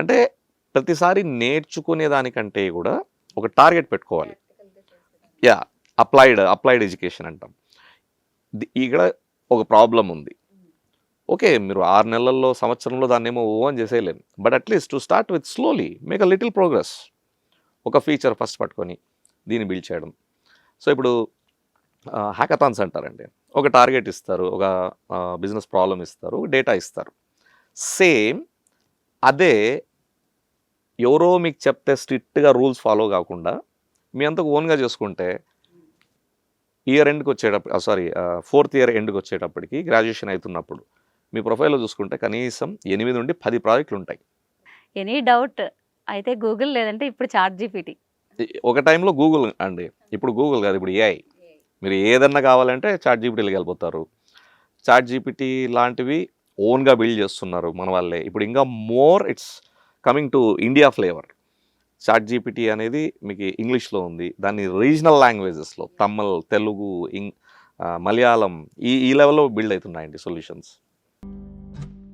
అంటే ప్రతిసారి నేర్చుకునే దానికంటే కూడా ఒక టార్గెట్ పెట్టుకోవాలి. యా అప్లైడ్ అప్లైడ్ ఎడ్యుకేషన్ అంటాం. ఇక్కడ ఒక ప్రాబ్లం ఉంది. ఓకే మీరు ఆరు నెలల్లో సంవత్సరంలో దాన్ని ఏమో ఓ అని చేసేయలేము but at least to start with slowly make a little progress. ఒక ఫీచర్ ఫస్ట్ పట్టుకొని దీన్ని బిల్డ్ చేయడం. సో ఇప్పుడు హ్యాకథాన్స్ అంటారండి. ఒక టార్గెట్ ఇస్తారు ఒక బిజినెస్ ప్రాబ్లం ఇస్తారు డేటా ఇస్తారు. సేమ్ అదే ఎవరో మీకు చెప్తే స్ట్రిక్ట్గా రూల్స్ ఫాలో కాకుండా మీ అంతకు ఓన్గా చేసుకుంటే ఇయర్ ఎండ్కి వచ్చేటప్పుడు సారీ ఫోర్త్ ఇయర్ ఎండ్కి వచ్చేటప్పటికి గ్రాడ్యుయేషన్ అవుతున్నప్పుడు మీ ప్రొఫైల్లో చూసుకుంటే కనీసం ఎనిమిది నుండి పది ప్రాజెక్టులు ఉంటాయి. ఎనీ డౌట్ అయితే గూగుల్ లేదంటే ఇప్పుడు చాట్ జీపీటీ ఒక టైంలో గూగుల్ అండి ఇప్పుడు గూగుల్ కాదు ఇప్పుడు ఏఐ. మీరు ఏదన్నా కావాలంటే చాట్ జీపీటీకి వెళ్ళిపోతారు. చాట్ జీపీటీ లాంటివి ఓన్గా బిల్డ్ చేస్తున్నారు మన వాళ్ళే. ఇప్పుడు ఇంకా more it's coming to India flavour. Chat GPT అనేది మీకు ఇంగ్లీష్లో ఉంది. దాన్ని రీజనల్ లాంగ్వేజెస్లో తమిళ్ తెలుగు ఇంగ్ మలయాళం ఈ ఈ లెవెల్లో బిల్డ్ అవుతున్నాయండి సొల్యూషన్స్.